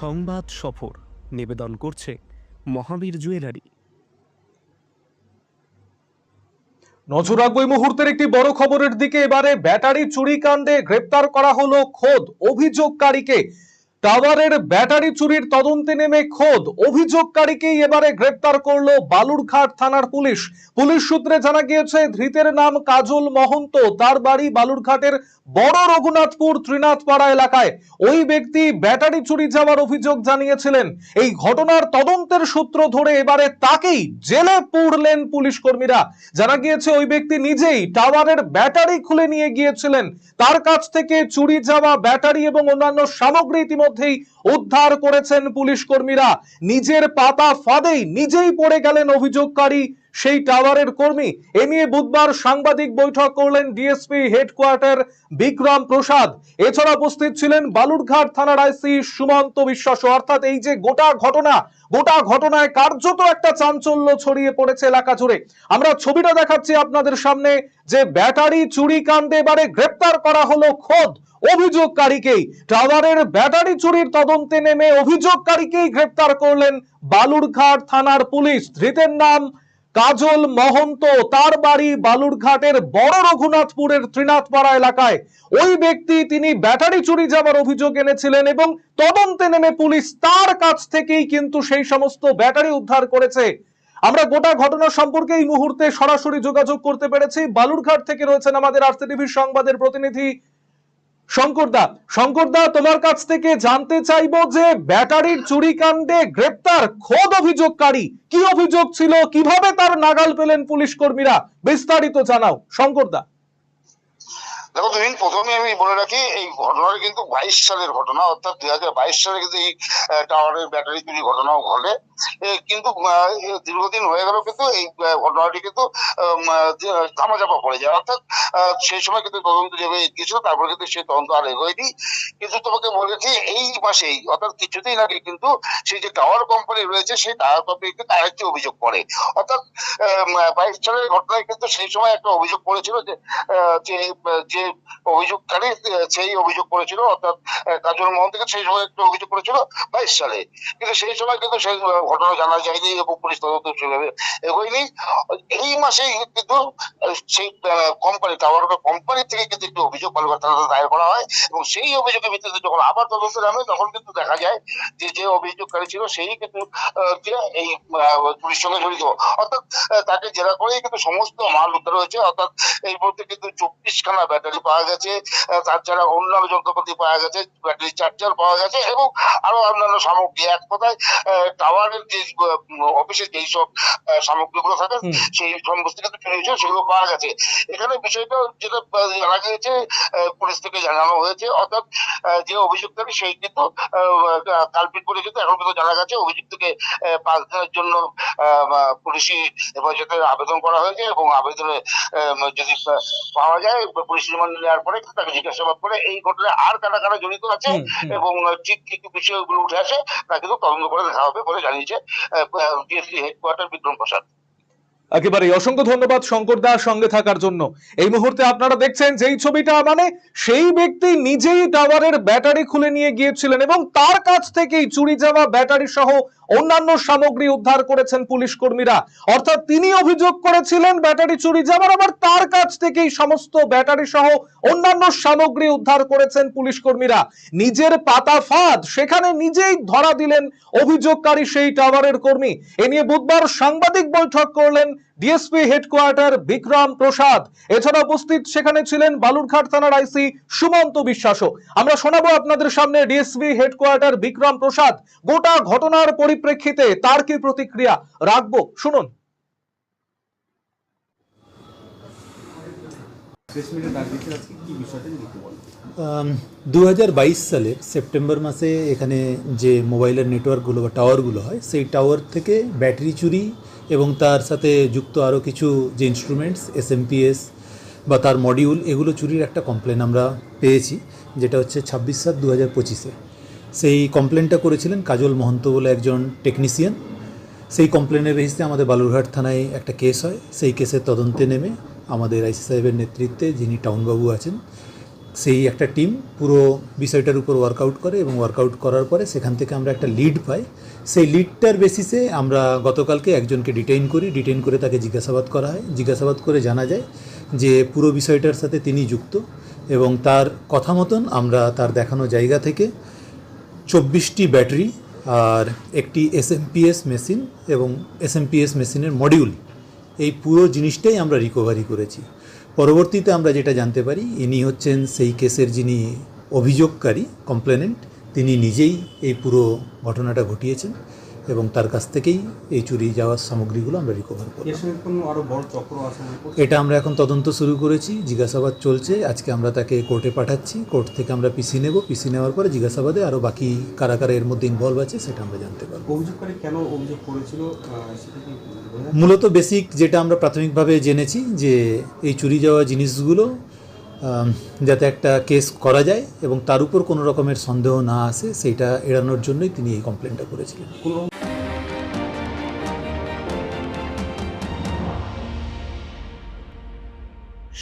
সংবাদ সফর। নিবেদন করছে মহাবীর জুয়েলারি। নজর রাখব মুহূর্তের একটি বড় খবরের দিকে। এবারে ব্যাটারি চুরি কাণ্ডে গ্রেপ্তার করা হলো খোদ অভিযোগকারীকে। টাওয়ারের ব্যাটারি চুরির তদন্তে নেমে খোদ। অভিযোগকারীকেই এবারে গ্রেপ্তার করল বালুরঘাট থানার পুলিশ। পুলিশ সূত্রে জানা গিয়েছে, ধৃতের নাম কাজল মহন্ত। তার বাড়ি বালুরঘাটের বড় রঘুনাথপুর ত্রিনাথপাড়া এলাকায়। ওই ব্যক্তি ব্যাটারি চুরি যাওয়ার অভিযোগ জানিয়েছিলেন। এই ঘটনার তদন্তের সূত্র ধরে এবারে তাকেই জেলে পুরলেন পুলিশ কর্মীরা জানা গিয়েছে, ওই ব্যক্তি নিজেই টাওয়ারের ব্যাটারি খুলে নিয়ে গিয়েছিলেন। তার কাছ থেকে চুরি যাওয়া ব্যাটারি এবং অন্যান্য সামগ্রী ইতিমধ্যেই উদ্ধার করেছেন পুলিশ কর্মীরা। নিজের পাতা ফাঁদেই নিজেই পড়ে গেলেন অভিযোগকারী সেই টাওয়ারের কর্মী। এ নিয়ে বুধবার সাংবাদিক বৈঠক করলেন ডিএসপি হেডকোয়ার্টার বিক্রম প্রসাদ। এছাড়া উপস্থিত ছিলেন বালুরঘাট থানার আইসি সুমন্ত বিশ্বাস অর্থাৎ এই যে গোটা ঘটনা, গোটা ঘটনায় কার্যত একটা চাঞ্চল্য ছড়িয়ে পড়েছে এলাকা জুড়ে। আমরা ছবিটা দেখাচ্ছি আপনাদের সামনে যে ব্যাটারি চুরি কাণ্ডে এবারে গ্রেপ্তার করা হলো খোদ। অভিযোগকারীকেই টাওয়ারের ব্যাটারি চুরির তদন্তে নেমে অভিযোগকারীকেই গ্রেপ্তার করলেন বালুরঘাট থানার পুলিশ। ধৃতের নাম কাজল মহন্ত। তার বাড়ি বালুরঘাটের বড় রঘুনাথপুরের ত্রিনাথপাড়া এলাকায়। ওই ব্যক্তি তিনি ব্যাটারি চুরি যাওয়ার অভিযোগ এনেছিলেন এবং তদন্তে নেমে পুলিশ তার কাছ থেকেই কিন্তু সেই সমস্ত ব্যাটারি উদ্ধার করেছে। আমরা গোটা ঘটনা সম্পর্কে এই মুহূর্তে সরাসরি যোগাযোগ করতে পেরেছি। বালুরঘাট থেকে রয়েছেন আমাদের আর সংবাদের প্রতিনিধি শঙ্করদা শঙ্করদা তোমার কাছ থেকে জানতে চাইব যে ব্যাটারির চুরি কাণ্ডে গ্রেপ্তার খোদ অভিযোগকারী। কি অভিযোগ ছিল? কীভাবে তার নাগাল পেলেন পুলিশ কর্মীরা? বিস্তারিত জানাও শঙ্করদা দেখো তুমি প্রথমে আমি বলে রাখি এই ঘটনাটা কিন্তু বাইশ সালের ঘটনা অর্থাৎ দুই হাজার বাইশ সালে কিন্তু এই টাওয়ারের ব্যাটারি চুরি ঘটনাও ঘটে। কিন্তু দীর্ঘদিন হয়ে গেল কিন্তু এই ঘটনাটি কিন্তু যে, ধামাচাপা পড়ে যায়। অর্থাৎ সেই সময় কিন্তু তদন্ত যেভাবে গিয়েছিল তারপরে কিন্তু সেই তদন্ত আর এগোয়নি। কিন্তু তোমাকে বলেছি এই মাসেই অর্থাৎ কিছুদিন আগে কিন্তু সেই যে টাওয়ার কোম্পানি রয়েছে সেই টাওয়ার কোম্পানি কিন্তু আরেকটি অভিযোগ করে অর্থাৎ বাইশ সালের ঘটনায় কিন্তু সেই সময় একটা অভিযোগ করেছিল যে যে যে অভিযোগকারী সেই অভিযোগ করেছিল, অর্থাৎ কাজল মোহন থেকে সেই সময় একটা অভিযোগ করেছিল বাইশ সালে। কিন্তু সেই সময় কিন্তু সেই ঘটনা জানা যায়নি এবং পুলিশ তদন্ত সেভাবে এগোয়নি। এই মাসেই কিন্তু সেই কোম্পানি টাওয়ার কোম্পানি থেকে কিন্তু একটি অভিযোগ কলকাতা দায়ের করা হয় এবং সেই অভিযোগের ভিত্তিতে যখন আবার তদন্ত নামে তখন কিন্তু দেখা যায় যে যে অভিযোগকারী ছিল, সেই কিন্তু এই চুরির সঙ্গে জড়িত। অর্থাৎ তাকে জেরা করেই কিন্তু সমস্ত মাল উদ্ধার হয়েছে। অর্থাৎ, এই মুহূর্তে কিন্তু চব্বিশ খানা ব্যাটারি পাওয়া গেছে তাছাড়া অন্যান্য যন্ত্রপাতি পাওয়া গেছে ব্যাটারি চার্জার পাওয়া গেছে এবং আরও অন্যান্য সামগ্রী এক কথায় টাওয়ারের যে অফিসে যেই সব সামগ্রীগুলো থাকে। সেই সমস্ত কিন্তু চুরি হয়েছে সেগুলো পাওয়া গেছে এখানে বিষয়টা যেটা জানা গিয়েছে আহ, পুলিশ থেকে জানানো হয়েছে অর্থাৎ যে অভিযুক্তকে সেই কিন্তু কালপিট করে কিন্তু এখন কিন্তু জানা গেছে অভিযুক্তকে পাঁচ দিনের জন্য পুলিশি হেফাজতে আবেদন করা হয়েছে এবং আবেদনে যদি পাওয়া যায় বা পুলিশ রিমান্ড নেওয়ার পরে তাকে জিজ্ঞাসাবাদ করে এই ঘটনায় আর কারা কারা জড়িত আছে। এবং ঠিক কি কি বিষয়গুলো উঠে আসে তা কিন্তু তদন্ত করে দেখা হবে বলে জানিয়েছে ডিএসপি হেডকোয়ার্টার বিক্রম প্রসাদ একেবারে অসংখ্য ধন্যবাদ শঙ্কর দার সঙ্গে থাকার জন্য। এই মুহূর্তে আপনারা দেখছেন যেই ছবিটা মানে সেই ব্যক্তি নিজেই টাওয়ারের ব্যাটারি খুলে নিয়ে গিয়েছিলেন এবং তার কাছ থেকেই চুরি যাওয়া ব্যাটারি সহ অন্যান্য সামগ্রী উদ্ধার করেছেন পুলিশ কর্মীরা। অর্থাৎ তিনি অভিযোগ করেছিলেন ব্যাটারি চুরি যাওয়ার, আবার তার কাছ থেকেই সমস্ত ব্যাটারি সহ অন্যান্য সামগ্রী উদ্ধার করেছেন পুলিশ কর্মীরা। নিজের পাতা ফাঁদ, সেখানে নিজেই ধরা দিলেন অভিযোগকারী সেই টাওয়ারের কর্মী। এ নিয়ে বুধবার সাংবাদিক বৈঠক করলেন ডিএসপি হেডকোয়ার্টার বিক্রম প্রসাদ এছাড়া উপস্থিত সেখানে ছিলেন বালুরঘাট থানার আইসি সুমন্ত বিশ্বাসও। আমরা শোনাবো আপনাদের সামনে ডিএসপি হেডকোয়ার্টার বিক্রম প্রসাদ গোটা ঘটনার পরিপ্রেক্ষিতে তার কি প্রতিক্রিয়া? রাখব, শুনুন। দু হাজার সালের সেপ্টেম্বর মাসে এখানে যে মোবাইলের নেটওয়ার্কগুলো বা টাওয়ারগুলো হয়, সেই টাওয়ার থেকে ব্যাটারি চুরি এবং তার সাথে যুক্ত আরও কিছু যে ইনস্ট্রুমেন্টস এসএমপিএস বা তার মডিউল এগুলো চুরির একটা কমপ্লেন আমরা পেয়েছি, যেটা হচ্ছে ছাব্বিশ সাত দু হাজার পঁচিশে। সেই কমপ্লেনটা করেছিলেন কাজল মহন্ত বলে একজন টেকনিশিয়ান সেই কমপ্লেনের বেসিসে আমাদের বালুরঘাট থানায় একটা কেস হয়। সেই কেসের তদন্তে নেমে আমাদের আইসি সাহেবের নেতৃত্বে যিনি টাউনবাবু আছেন, সেই একটা টিম পুরো বিষয়টার উপর ওয়ার্কআউট করে এবং ওয়ার্কআউট করার পরে সেখান থেকে আমরা একটা লিড পাই। সেই লিডটার বেসিসে আমরা গতকালকে একজনকে ডিটেইন করি। ডিটেইন করে তাকে জিজ্ঞাসাবাদ করা হয়। জিজ্ঞাসাবাদ করে জানা যায় যে পুরো বিষয়টার সাথে তিনি যুক্ত এবং তার কথা মতন আমরা তার দেখানো জায়গা থেকে চব্বিশটি ব্যাটারি আর একটি এসএমপিএস মেশিন এবং এসএমপিএস মেশিনের মডিউল এই পুরো জিনিসটাই আমরা রিকভারি করেছি। পরবর্তীতে আমরা যেটা জানতে পারি, ইনি হচ্ছেন সেই কেসের যিনি অভিযোগকারী কমপ্লেনেন্ট তিনি নিজেই এই পুরো ঘটনাটা ঘটিয়েছেন। এবং তার কাছ থেকেই এই চুরি যাওয়ার সামগ্রীগুলো আমরা রিকভার করি? এটা আমরা এখন তদন্ত শুরু করেছি জিজ্ঞাসাবাদ চলছে আজকে আমরা তাকে কোর্টে পাঠাচ্ছি কোর্ট থেকে আমরা পিসি নেব পিসি নেওয়ার পরে জিজ্ঞাসাবাদে আরও বাকি কারা কারা এর মধ্যে ইনভলভ আছে সেটা আমরা জানতে পারব অভিযোগকারী কেন অভিযোগ করেছিল? মূলত বেসিক যেটা আমরা প্রাথমিকভাবে জেনেছি যে এই চুরি যাওয়া জিনিসগুলো যাতে একটা কেস করা যায় এবং তার উপর কোনো রকমের সন্দেহ না আসে সেইটা এড়ানোর জন্যই তিনি এই কমপ্লেনটা করেছিলেন